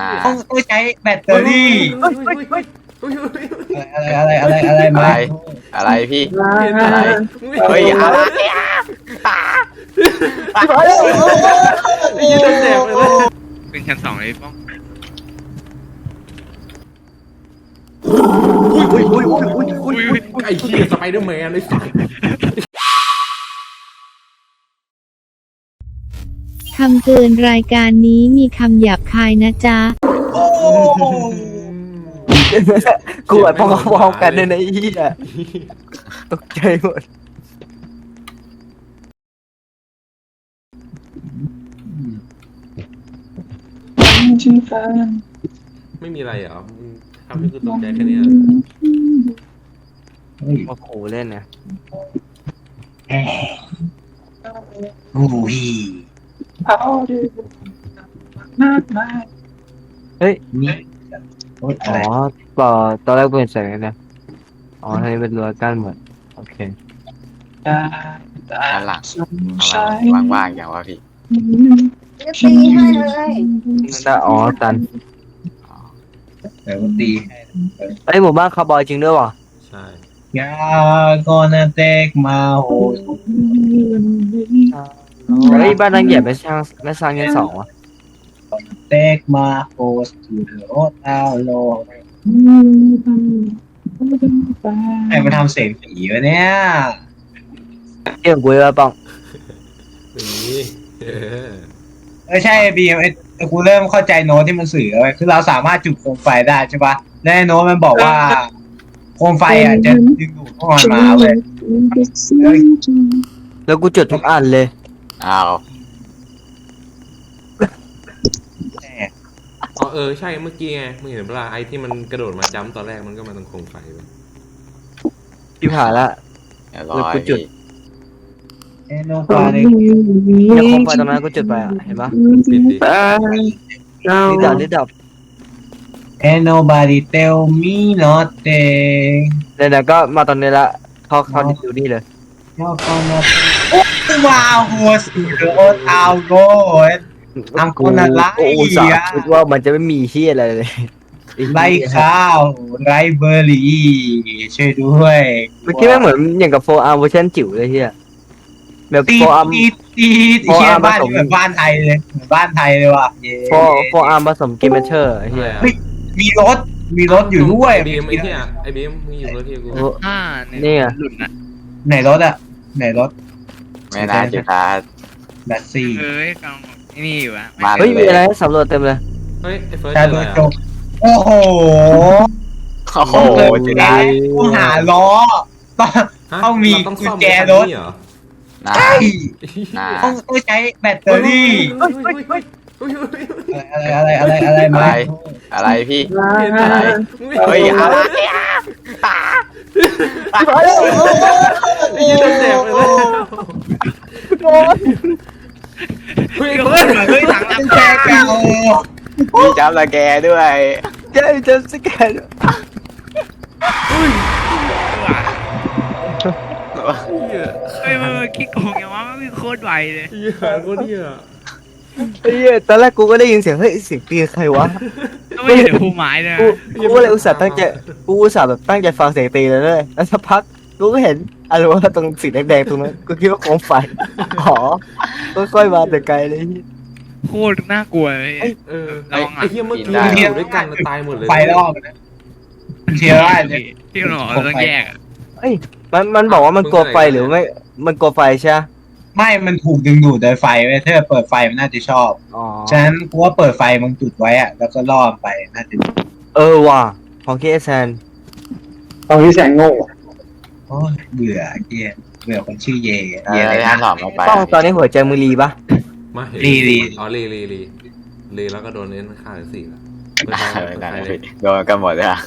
อ่าต้องต้องใช้แบตเตอรี่เฮ้ยเฮ้ยเฮ้ยเฮ้ยเฮ้ยอะไรอะไรอะไรอะไรมาอะไรพี่ อะไร เฮ้ย อะไรอะยี่โดนแดกไปเลยขึ้นชั้นสองเลยป้องอุ้ยอุ้ยอุ้ยอุ้ยอุ้ยอุ้ยอุ้ยไอ้เหี้ยสไปเดอร์แมนไอ้สัส คำเตือนรายการนี้มีคำหยาบคายนะจ๊ะโอ้กูอะพอพอๆกันเลยนะไอ้เหี้ยตกใจหมดไม่มีอะไรเหรอมึงทำให้กูตกใจแค่เนี้ยมาขู่เล่นนะอุ้ย เฮ้ยนี่โอ้ยอะอ๋ไรอตอนตอนแรกเป็นแสงนะอ๋อทางนี้เป็นรั้วกั้นหมดโอเคด้านหลังอะไรว่างๆอย่างวะพี่จะตีให้เลยนั่นอ๋อตันเดี๋ยวกูตีไอ้ยหมู่บ้านคาร์บอยจริงด้วยว่ะใช่ยา gonna take my hold เฮ้ยบ้านนางเหยียบไม่สร้างไม่สร้างชั้นสองวะ take my horse to the road alone ไอ้มาทำเสียงผีวะเนี่ยเกี่ยงกูว่าป้องนี่เออเออใช่บีมไอ้ไอ้กูเริ่มเข้าใจโน้ตที่มันสื่อแล้วเว้ยคือเราสามารถจุดโคมไฟได้ใช่ปะและไอ้โน้ตมันบอกว่า โคมไฟอะจะดึงดูดพวกมันมาเว้ยแล้วกูจุดทุกอันเลย อ้าวอ๋อเออใช่เมื่อกี้ไงมึงเห็นเวลาไอ้ที่มันกระโดดมาจ้ำตอนแรกมันก็มาตรงโคมไฟไปพี่ผ่านละเดี๋ยวรอกูจุดพี่เอ้โน้ตฟ้าเนี่ยเนี่ยโคมไฟตรงนั้นกูจุดไปอะเห็นปะปิดดินี่ดับนี่ดับเอ้ nobody tell me nothing เนี่ยนะก็มาตอนนี้ละ เขาเขาดูนี่เลย You're gonna wow was to the old town road ทำคนละไล่ กูอุตส่าห์อะคิดว่ามันจะไม่มีเฮียอะไรเลยไล่ข้าวไรเบอร์รี่ช่วยด้วยเมื่อกี้ไม่งเหมือนอย่างกับโฟอาร์เวอร์ชันจิ๋วเลยเฮียแบบตีโฟอาร์ ตีตีไอ้เชี่ยบ้านนี่เหมือนบ้านไทยเลยเหมือนบ้านไทยเลยว่ะเย้โฟโฟอาร์ผสมเกมเมเชอร์เฮียอะไรอะมีรถมีรถอยู่ด้วยไอ้บีมไอ้เหี้ยไอ้บีมมึงอยู่รถที่กูโอ้อ่านี่ไงหลุดนะไหนรถอะไหนรถ ไม่น่าจะพลาดแบตซี่เอ้ยกำลังนี่อยู่อะมาเฮ้ยมีอะไรให้สำรวจเต็มเลยเฮ้ยไอ้เฟิร์สชาเจอโดอะไรยจอะบโอ้โหโอ้โหต้องจะเดิได้นต้องหาล้อต้อง ฮะต้องมีเราต้องซ่อมกุญแจรถ คันนี้เหรอนะใช่นะต้องต้องใช้แบตเตอรี่เฮ้ยเฮ้ยเฮ้ยเฮ้ยเฮ้ยเฮ้ยอะไรอะไรอะไรอะไรมาอะไรพี่อะไรเฮ้ยอะไรอะไอ้ยี่โดนแดกไปเลย เฮ้ยเฟิร์สเฮ้ยหลังหลังแชร์เก่ามีจับละแกด้วยเจ๊เจ๊สแกนเฮ้ยมันขี้โกงอย่างว่ามันโคตรไวเลยเหี้ยโคตรเหี้ยไอ้เฮ้ยตอนแรกกูก็ได้ยินเสียงเฮ้ยเสียงตีใครวะไม่เห็นภูไม้เลยกูก็เลยอุตส่าห์ตั้งใจกูอุตส่าห์แบบตั้งใจฟังเสียงตีเลยเลยแล้วสักพัก กูก็เห็นอะไรวะตรงสีแดงๆตรงนั้นกูคิดว่าโคมไฟอ๋อค่อยๆมาแต่ไกลเลย โคตรน่ากลัวเลย เออระวังอะไอ้เหี้ยเมื่อกี้อยู่ด้วยกันตายหมดเลย ไฟรอบนะเชียร์ว่าเนี่ยที่เราบอกเราต้องแยกอะมันมันบอกว่ามันกลัวไฟหรือไม่ มันกลัวไฟใช่ไหมไม่มันถูกดึงดูดโดยไฟไว้ยถ้าเปิดไฟมันน่าจะชอบอ๋อฉะนั้นกูว่าเปิดไฟมึงจุดไว้อะแล้วก็ล่อมไปน่าจะดีเออว่ะของเคแซนโอ้ ยเบื่อเกียเบื่อคนชื่อเยเอเยออะไรท่านะนหลอมลงไปต้องตอนนี้หัวใจมือรีปะมาเห็นลีลี อ๋อลีลีลีลีแล้วก็โดนเน้นฆ่าถึงสี่แล้วเออนั่นสิโดนกันหมดเลยอะ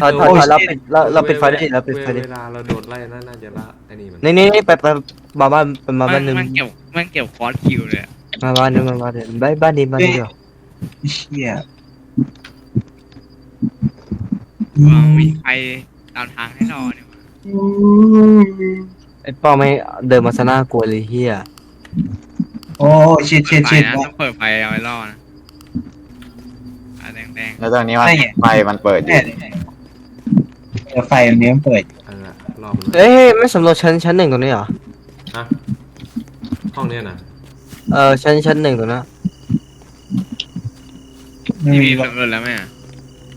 ถอยถอยถอยเราปิดเราเราปิดไฟดิเราปิดไฟดิเวลาเราโดนไล่น่าน่าจะละไอ้นี่มันนี่นี่ไปไปมาบ้านไปมาบ้านหนึ่งมันเกี่ยวมันเกี่ยวคอร์สคิวเลยอะมาบ้านหนึ่งมาบ้านหนึ่งบ้านบ้านนี้บ้านนี้เดียวเชี่ยวางมีไฟตามทางให้รอเนี่ย ไอ้ป้อไม่เดินมาซะน่ากลัวเลยเฮียโอ้ชิดชิดไฟชิดนะต้องเปิดไฟเอาไว้รอนะแล้วตอนนี้มันไม่ไงไฟมันเปิดอยู่เนี่ยเนี่ยเออไฟอันนี้มันเปิดอยู่เออรอบมันเอ้ยไม่สำรวจชั้นชั้นหนึ่งตรงนี้เหรอ ฮะห้องเนี้ยนะเออชั้นชั้นหนึ่งตรงนั้นไม่พี่มีพี่หรอกสำรวจแล้วไหมอะ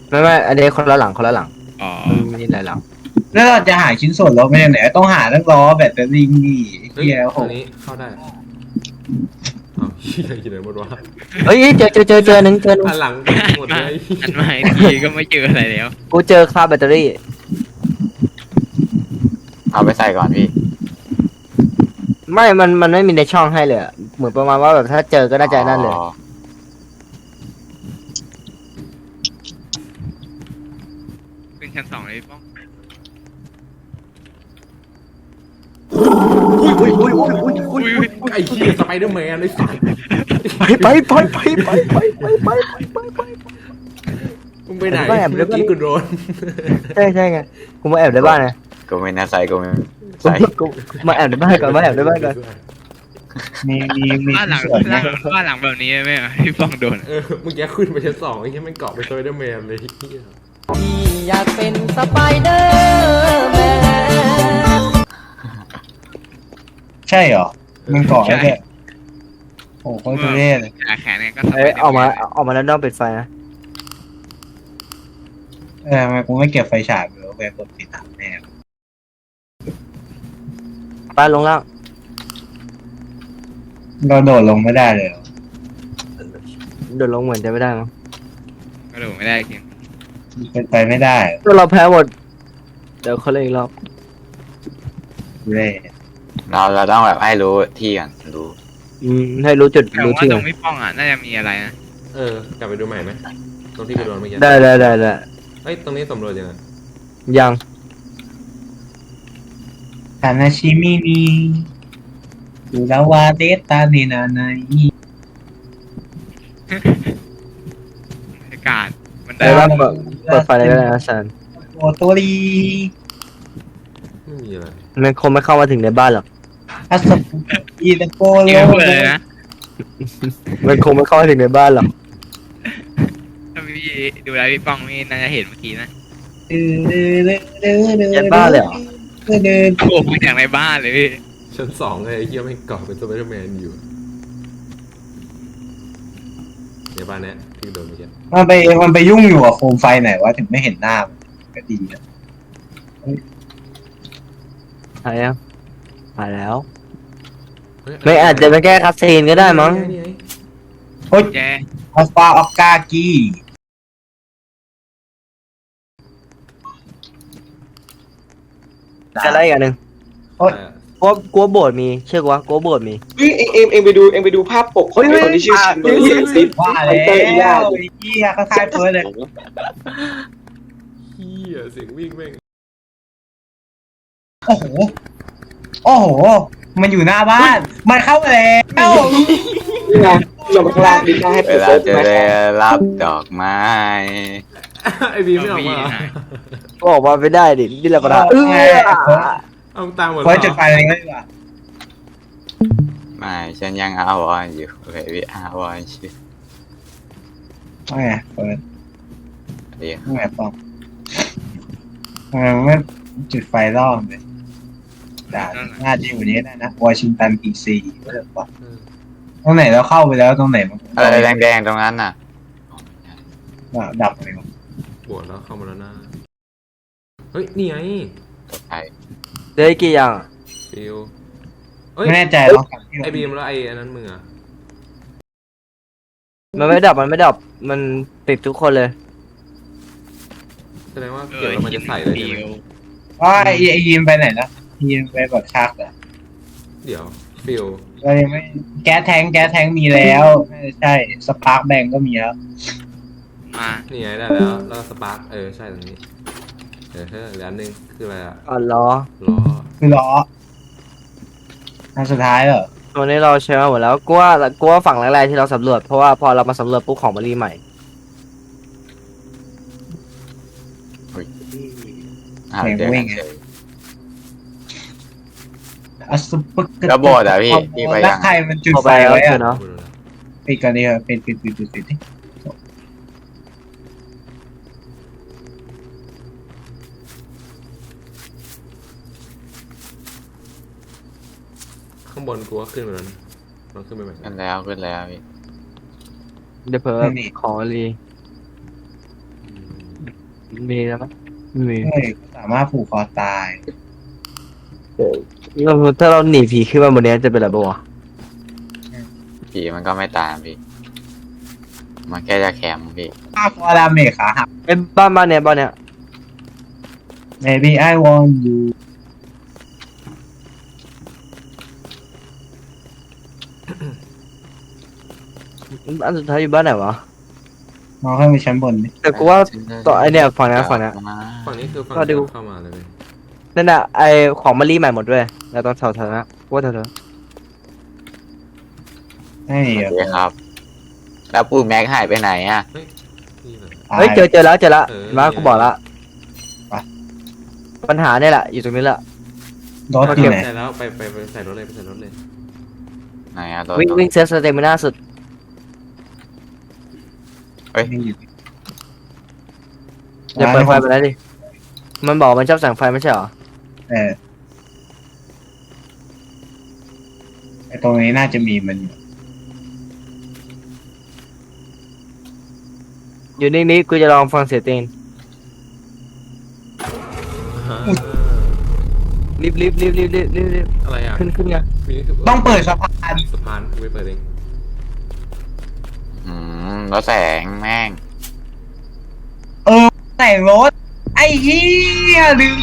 ไม่ไม่อันนี้คนละหลังคนละหลังอ๋อ มันมีหลายหลัง แล้วเราจะหาชิ้นส่วนรถไม่ได้ไหนต้องหาทั้งล้อแบตเตอรี่นี่เฮ้ยเฮียโอ้โหตรงนี้เข้าได้อ้าวเฮียอยู่ไหนหมดวะเฮ้ยเจอเจอเจอเจอหนึ่งเจอหนึ่งอันหลังหมดเลยอันมาอีกทีก็ไม่เจออะไรแล้วกูเจอค่าแบตเตอรี่ เอาไปใส่ก่อนพี่ ไม่ มัน มันไม่มีในช่องให้เลยอะเหมือนประมาณว่าแบบถ้าเจอก็น่าจะนั่นเลย อ๋อขึ้นชั้นสองเลยพี่ป้อง อุ้ยอุ้ยอุ้ยอุ้ยไอ้เฮียสไปเดอร์แมนไอ้สัสไปไปไปไปไปไปไปไปไปมึงไปไหนแอบแอบเมื่อกี้กูโดนใช่ใช่ไงกูมาแอบในบ้านไงกูไม่น่าใส่กูไม่ใส่กูมาแอบในบ้านก่อนมาแอบในบ้านก่อนมีมีมีบ้านหลังบ้านหลังแบบนี้ไหมพี่ป้องโดนเมื่อกี้ขึ้นไปชั้นสองไอ้เหี้ยม่งเกาะเป็นสไปเดอร์แมนเลยเฮียอยากเป็นสไปเดอร์ ใช่เหรอมันก่อแล้วเนี่ยโอ้โหโคตรทุเรศเลยขาแขนเนี่ยก็เอ้ยออกมาออกมาแล้วนอกปิดไฟนะเออทำไมกูไม่เก็บไฟฉายเลยไปกดติดตามแน่บ้านลงล่างเราโดดลงไม่ได้เลยเหรอโดดลงเหมือนจะไม่ได้มั้งกระโดดไม่ได้จริงเป็นไปไม่ได้ตัวเราแพ้หมดเดี๋ยวเขาเล่นอีกรอบ ทุเรศ เราเราต้องแบบให้รู้ที่ก่อนรู้อืมให้รู้จุดแต่รู้ว่าที่ตก่รอนงพี่ป้องอะน่าจะมีอะไรนะเออ กลับไปดูใหม่ไหมตรงที่กูโดนเมื่อกี้ได้ได้ได้ได้เฮ้ย ตรงนี้สำรวจยังไงยังทานาชิมินีดูแล้วว่าเดตานีนาไนอากาศมันได้ได้รับเปิดเปิดไฟอะไรก็ได้นะซันโอโตรีไม่มีอะไร มันคงไม่เข้ามาถึงในบ้านหรอก อัสปุอีตะโกโลเยอะเลยนะมันคงไม่เข้ามาถึงในบ้านหรอก ถ้าพี่ดูแลพี่ป้องนี่น่าจะเห็นเมื่อกี้นะยันบ้านเลยเหรอ เดินโอ้โหมาจากในบ้านเลยพี่ชั้นสองเลยไอ้เหี้ยแม่งเกาะเป็นสไปเดอร์แมนอยู่ในบ้านเนี้ยที่โดนเมื่อกี้มันไปมันไปยุ่งอยู่กับโคมไฟไหนวะถึงไม่เห็นหน้ามันก็ดีนะ หายยังหายแล้ว เฮ้ยไม่อาจจะเป็นแค่คัสซีนก็ได้มั้ง นี่ไงโอ้ยแจอัลฟาออกกากีจะได้อีกอันหนึ่งเออเพราะกลัวโบสถ์มีเชื่อกูว่ากลัวโบสถ์มี เฮ้ยเอ็งเอ็งเอ็งไปดูเอ็งไปดูภาพปกของไอ้คนที่ชื่อชินเบอร์รี่ซิว่าฮัแล้นเตอร์อีล่าวไอ้เหี้ยก็คล้ายเฟิร์สเลยเฮียเสียงวิ่งแม่งโอ้โห โอ้โห มันอยู่หน้าบ้าน มันเข้ามาแล้วนี่ไงลงมาข้างล่างดิได้ให้เวเปิดลาเซิร์ฟจะมาได้รับดอกไม้ ไอ้บีไม่ออกมาเหรอก็ออกมาไม่ได้ดินี่แหละประธานเออไงเอาตามหมดเฟิร์สจุดไฟอะไรก็ดีกว่าไม่ฉันยังอาวรณ์อยู่เบบี้อาวรณ์ชื่อว่าไงเฟิร์สเดียวว่าไงป้องทำไมมันไม่จุดไฟรอบเลยด่า น่าจะอยู่นี้ได้นะวอชิงตันดีซีก็เลยบอกตรงไหนเราเข้าไปแล้วตรงไหนมันอะไรแดงๆตรงนั้นน่ะอะดับเลยวะบวชแล้วเข้ามาแล้วนะ เฮ้ย นี่ไงไอเหลืออีกกี่อย่างฟิวเฮ้ยไม่แน่ใจลอกไอบีมแล้วไออันนั้นมึงอะมันไม่ดับมันไม่ดับมันติดทุกคนเลยแสดงว่าเกี่ยวแล้วมันจะใส่เลยใช่ไหมว่าไอ้ไอยีมไปไหนนะ ยีมไปแบบชักเหรอเดี๋ยวฟิวเรายังไม่แก๊สแทงค์แก๊สแทงค์มีแล้วน่าจะใช่สปาร์กแบงก็มีแล้วมานี่ไงได้แล้วแล้วสปาร์กเออใช่ตรงนี้เออเฮ้ยเหลืออันหนึงคืออะไรอะอ๋อล้อล้อคือล้ออันสุดท้ายเหรอตัวนี้เราใช้มาหมดแล้วกูว่ากูว่าฝั่งแรกๆที่เราสำรวจเพราะว่าพอเรามาสำรวจปุ๊บของมารีใหม่อ่าเจอกันเฉย อสุปกระโบดอะพี่พี่ไปแล้วใครมันจุดไฟไแล้ว้เถอะเนาะปิดก่อนดีกว่ป็นปิดปิดปิดปิดข้างบนกูก็ขึ้นเหมือนะมันขึ้นไปใหม่ขึ้นแล้วขึ้นแล้วพี่เดี๋ยวเพิ่มขอรีมีแล้วมั้ยมีสามารถผูกคอตาย เราถ้าเราหนีผีขึ้นมาบนนี้จะเป็นอะไรบ้างวะผีมันก็ไม่ตามพี่ มันแค่จะแคมพี่ค่าคอดาเมจขาหักไอ้บ้านบ้านเนี้ยบ้านเนี้ย maybe I want you อันสุดท้ายอยู่บ้านไหนวะมองขึ้นไปชั้นบนดิแต่กูว่าต่อไอเนี่ยฝั่งนี้ฝั่งนี้ฝั่งนี้คือฝั่งก็ดูที่เข้ามาเลยเว้ย นั่นน่ะไอของมารีใหม่หมดด้วยแล้วตอนแถวๆนั้นกูว่าแถวให้โอเคครับ แล้วปูแม็กหายไปไหนอะนี่แหละๆเฮ้ยเจอเจอแล้วเจอแล้วเออ มากูบอกละปัญหาเนี่ยแหละอยู่ตรงนี้แหละรถอยู่ไหนใส่แล้วไปไปไปใส่รถเลยไปใส่รถเลยไหนอะรถวิ่งวิ่งเซฟสเตมิน่าสุดนี่อยู่อย่าเปิดไฟไปแล้วดิมันบอกมันชอบแสงไฟไม่ใช่เหรอ เออไอตรงนี้น่าจะมีมันอยู่อยู่นิ่งนี้กูจะลองฟังเสียงเตียงรีบรีบรีบรีบรีบรีบรีบอะไรอะขึ้นขึ้นไงนี่คืต้องเปิดสะพานสะพานกูไปเปิดเองอืมแล้วแสงแม่งแต่งรถ ไอ้เหี้ยลืม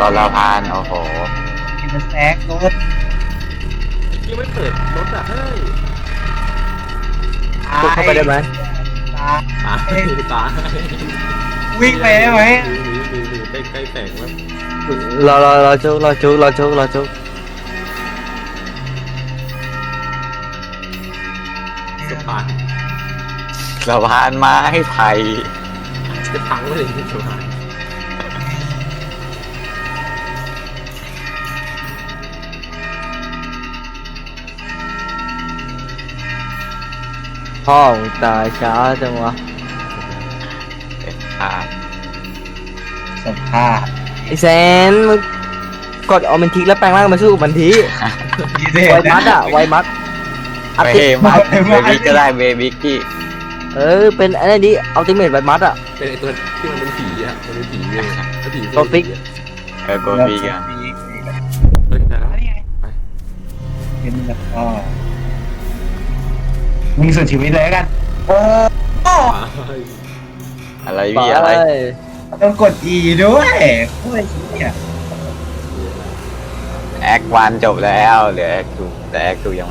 รถละพานโอ้โหมันแซกรถยังไม่เปิดรถอะเฮ้ยกดเข้าไปได้ไหม ตายตายตายวิ่งไปได้ไหมหนีหนีหนีหนีใกล้ใกล้แตกแล้วรอรอรอจุกรอจุกรอจุกรอจุกสะพาน สะพานไม้ไผ่จะพังเลยสะพานพ่อมึงตายช้าจังวะเป็นภาพสภาพไอแซนมึงกดออมันทิกแล้วแปลงร่างมาสู้กับมันทีดีเด่ไวมัดอะไวมัดอัพเบติมัดเบบิกก็ได้เบบิกพี่ เออเป็นอันนี้ดิอัลติเมทไวมัดอะเป็นไอตัวที่มันเป็นผีอะมันเป็นผีเลยแล้วผีตัวฟิกเออโกบิกอะเฮ้ยได้แล้วเป็นแล้วก็มึงสุดชีวิตเลยแล้วกันโอ้อะไรพี่อะไรไปต้องกด E ด้วยโอ้ยเหี้ยแอควันจบแล้วเหลือแอคทูแต่แอคทูยังไม่